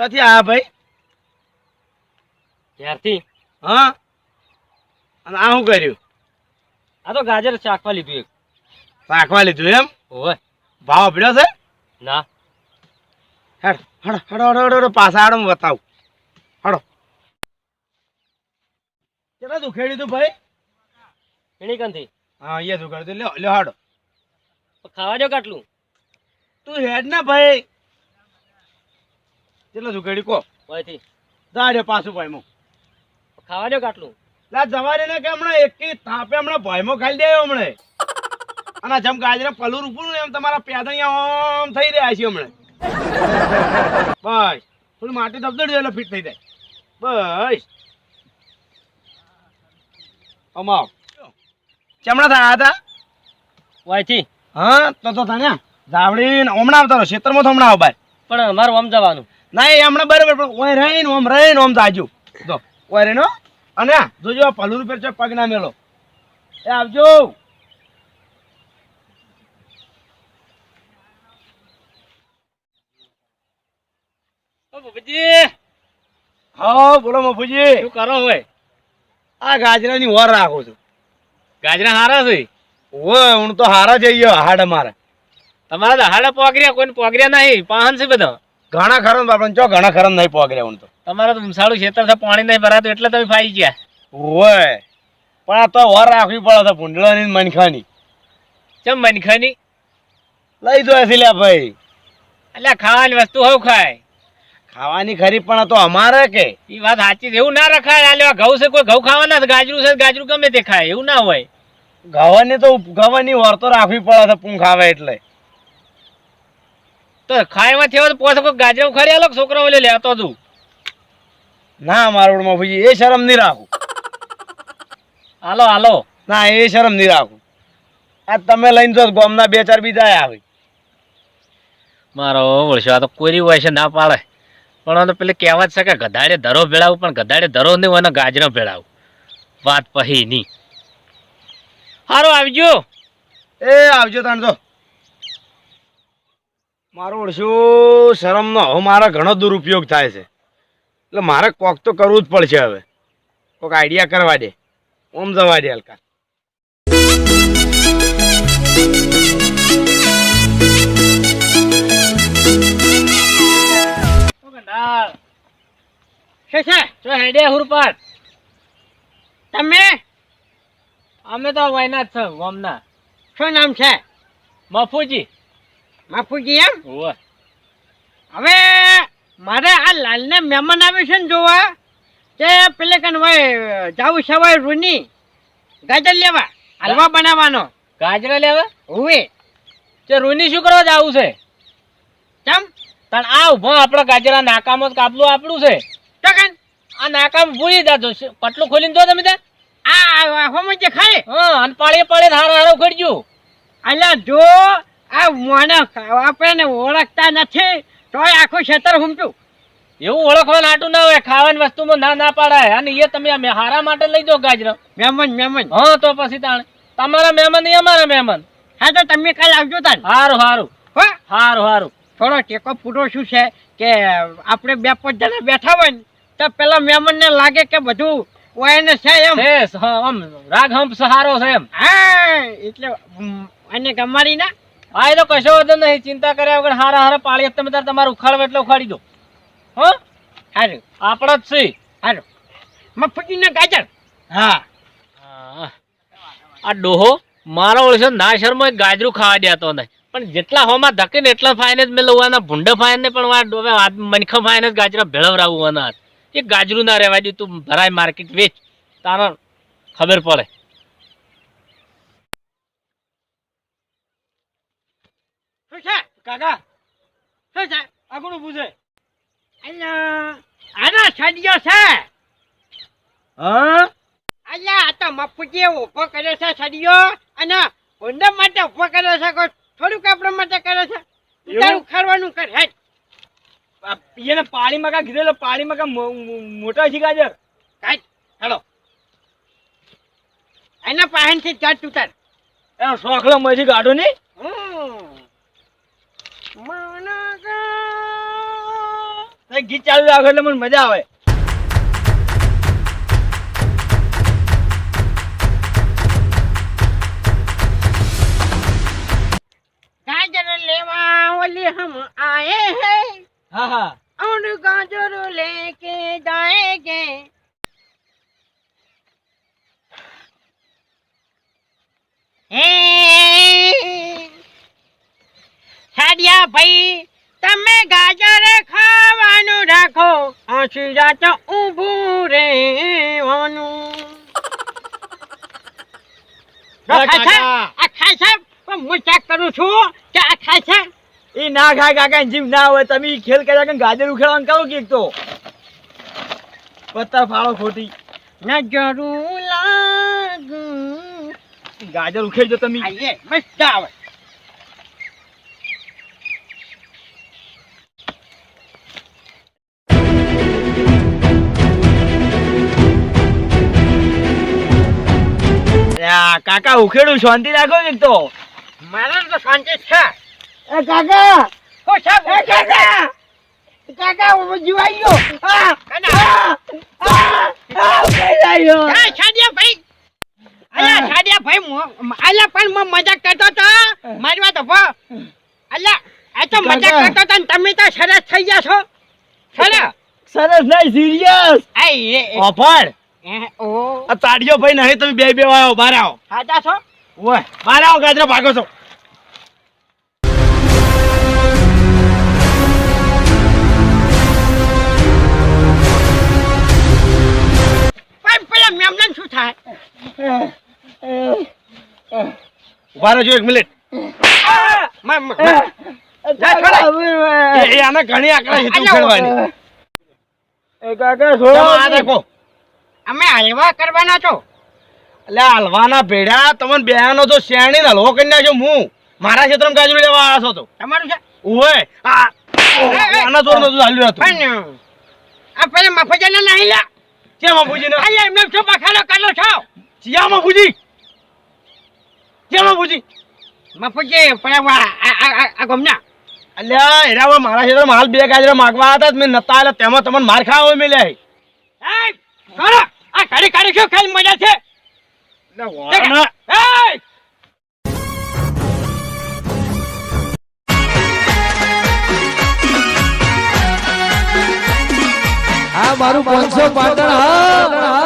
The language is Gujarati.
ચોથી આ ભાઈ? ક્યારથી? હા. અને આ શું કર્યું? આ તો ગાજર ચાખવા લીધું એક. ચાખવા લીધું એમ? ઓય ભાવ આપડ્યો છે? ના. હેડ હડો હડો હડો હડો હડો પાછા હડો બતાવું. હડો. કેટલા દુખેડ્યું તું ભાઈ? ખેડી કંથી? હા અહીંયા દુખેડ્યું લ્યો લ્યો હાડો. ખાવા દો કાટલું? તું હેડ ને ભાઈ. કેટલા દુખેડ્યું કો. ભાઈથી દાડે પાછું ભાઈ મો ખાવા દો કાટલું લા જવા દે ને કે હમણાં એકી થાપે હમણાં ભાઈમો ખાલી દે હમણે. અને જેમ ગાજરે પલું રૂપું એમ તમારા પેદણિયા ઓમ થઈ રહ્યા છે હમણે. બસ. થોડી માટી ધબધડી એટલે ફિટ થઈ જાય. બસ. અમાવ. ચમણા થયા હતા? વાયથી. હા તો તો તને જાવડી હમણાં આવતા રહો. ક્ષેત્રમાં તો હમણાં આવ બાર પણ અમારું આમ જવાનું. ના એ હમણાં બરાબર પણ ઓય રહીને ઓમ રહીને ઓમ જાજુ. જો ઓય રહીને અને જોજો આ પલુ રૂપિયા છે પગ ના મેલો એ આવજો. બાપુજી હા બોલો મફુજી. શું કરો હોય આ ગાજરાની ઓર રાખું છું. ગાજરા હારા છે? ઓય હું તો હારા જઈ ગયો હાડ મારે. તમારા તો હાડા પોગર્યા કોઈને પોગર્યા નહીં પાહન છે બધા. ઘણા ખરા બાપણ ચો ઘણા ખરા નહીં પોગરે હું તો. તમારે તો સારું ખેતર છે પાણી નહીં ભરાતું એટલે તમે ફાઈ ગયા. ઓય પણ આ તો વર રાખવી પડે છે ભૂંડળાની મનખાની. ચમ મનખાની? લઈ દો એસી લ્યા ભાઈ. એટલે ખાવાની વસ્તુ હોવ ખાય. ખાવાની ખરી પણ તો અમારે કે? એ વાત સાચી છે એવું ના રખાય. આ ઘઉં છે કોઈ ઘઉં ખાવાના છે ગાજરું છે ગાજરું ગમે તે ખાય એવું ના હોય. ઘવાની તો ઘવાની વર તો રાખવી પડે છે પૂંખ આવે એટલે. તો ખાયમાં થયો તો પોસે કોઈ ગાજરું ખરી આલો છોકરો ઓલે લેતો તું ના મારું ભાઈ એ શરમ નહીં રાખું. હાલો હાલો. ના એ શરમ નહીં રાખું. આ તમે લઈને જો ગોમના બે ચાર બીજા આવે મારો વળશો આ તો કોરી હોય છે ના પાડે. પણ તો પેલી કહેવત છે કે ગધાડે ધરો ભેળાવું પણ ગધાડે ધરો નહીં હોય ગાજરો ભેળાવું. વાત પહી નહીં. સારું આવજો. એ આવજો તાણ તો મારો ઓળશું, શરમનો. હવે મારા ઘણો દુરુપયોગ થાય છે. એટલે મારે કોક તો કરવું જ પડશે હવે. કોક આઈડિયા કરવા દે. ઓમ જવા દે હલકા. તમે? અમે તો વાયના જ છે, ગામના. શું નામ છે? મફુજી. બાપુજી એમ? હવે. મારે આ લાલને મહેમાન આવે છે ને જોવા તે પેલે કન હોય જાવું સવાય રૂની ગાજર લેવા હલવા બનાવવાનો. ગાજર લેવા? હોવે. તે રૂની શું કરવા જાવું છે? કેમ? પણ આ ઊભો આપણા ગાજરા નાકામો જ કાપલું આપણું છે. ટકન આ નાકામ ભૂલી જાજો પટલું ખોલીને જો તમે આ હોમ જે ખાય. હા અને પાળીએ પાળીએ હારો હારો ખડજો અલ્યા જો આ મોને આપણે ઓળખતા નથી તોય આખું ક્ષેત્ર હુમતું એવું ઓળખવાનું આટું ના હોય ખાવાની વસ્તુમાં ના ના પાડાય. અને એ તમે હારા માટે લઈ જાઓ ગાજર. મહેમાન મહેમાન હા તો પછી તાણ. તમારા મહેમાન એ અમારા મહેમાન હા તો તમે કાલ આવજો તા હારું હારું. હો. હારું હારું. થોડો ટેકો ફૂટો શું છે કે આપણે બે પાંચ જણા બેઠા હોય ને તો પેલા મહેમાનને લાગે કે બધું ઓયને છે એમ. આમ રાગ હંપ સહારો છે એમ. હા એટલે અને ગમારી ના હા, એ તો કશો વાંધો નહીં. ચિંતા કર્યા વગર હારા હારા પાળી તમે તાર તમારું ઉખાડો એટલે ઉખાડી દો. હો? સારું આપણો જ છે. સારું મફતીને ગાજર. હા. આ ડોહો મારો ઓળશે ના શર્મા ગાજરું ખાવા દેતો નહીં. પણ જેટલા હોમાં ધકે ને એટલા ફાઈને જ મેળવવાના ભૂંડા ફાઈને પણ મનખા ફાઈને જ ગાજરા ભેળવરાવવાના એ ગાજરું ના રહેવા દે, તું ભરાય માર્કેટ વેચ. તારા ખબર પડે. કાકા શું છે? આગળ પૂછે. આના સડિયો છે. હા? અલ્યા આ તો મફુજી ઊભો કરે છે સડિયો અને ઉંદર માટે ઊભો કરે છે કોઈ થોડુંક આપણા માટે કરે છે? તારું ખરવાનું કર એને પાણી માં કીધેલો પાણી માં મોટા છે ગાજર. કાઈ હેલો. એના પાહેનથી ચાટ તૂટાડ એનો શોખલો મજી ગાડો નહીં ગીત ચાલુ રાખો એટલે મને મજા આવે गाजर लेवा वाली हम आए हैं હા હા और गाजर लेके जाएंगे हे સાડિયા ભાઈ તમે ગાજર ખાવાનું રાખો આછી રાત ઊભું રહેવાનું. હું ચેક કરું છું કે આ ખાય છે એ ના ખાય કાકા ના હોય તમે ખેલ કર્યા કે ગાજર ઉખેડવાનું કરો કે તો? પત્તા ફાળો ખોટી. નજરું લાગુ. ગાજર ઉખેડજો તમે. આઈએ મસ્ત આવે. આ કાકા ઉખેડું શાંતિ રાખો એક તો. મારે તો શાંતિ છે. એ કાકા! ઓ સાહેબ એ કાકા! કાકા હું જીવાઈ ગયો. આ આ આ ઉખેડાઈ ગયો હા સાડિયા ભાઈ! અલ્યા સાડિયા ભાઈ અલ્યા પણ હું મજાક કરતો તો મારી વાત હો અલ્યા આ તો મજાક કરતો તો ને તમે તો સરસ થઈ ગયા છો. સરસ. સરસ નહીં સિરિયસ આ ઓફર! એ ઓ. આ તાડીઓ ભાઈ નહીં તમે બે બે આવો બહાર આવો. સાચા છો? ઓય બહાર આવો ગાજરા ભાગો છો. શું થાય? ઊભા રહેજો એક મિનિટ. આને ઘણી આકડા કાકા આ રાખો. અમે હલવા કરવાના છો? એટલે હલવાના ભેડા તમને બેનો તો શેરણી હલવો કરી નાખ્યો હું. મારા ક્ષેત્રમાં ગાજરું લેવા આવ્યા છો તો. તમારું છે? ઓય આના જોર નતું હાલ્યું હતું. પણ આ પેલા મફજાના નહીં લા કેમ બાપુજી ને અલ્યા એમને શું બખાડો કરો છો? ચિયા મફુજી? કેમ મફુજી? પેલા વા- આ ગમના. અલ્યા એરા મારા માલ બે ગાજરા માગવા હતા મેં નતા આલ્યા તેમાં તમને માર ખાવા મેલ્યા કરો આ ઘડી ઘડી શું ખાઈ મજા છે? હા મારું પાંચસો પાટણ હા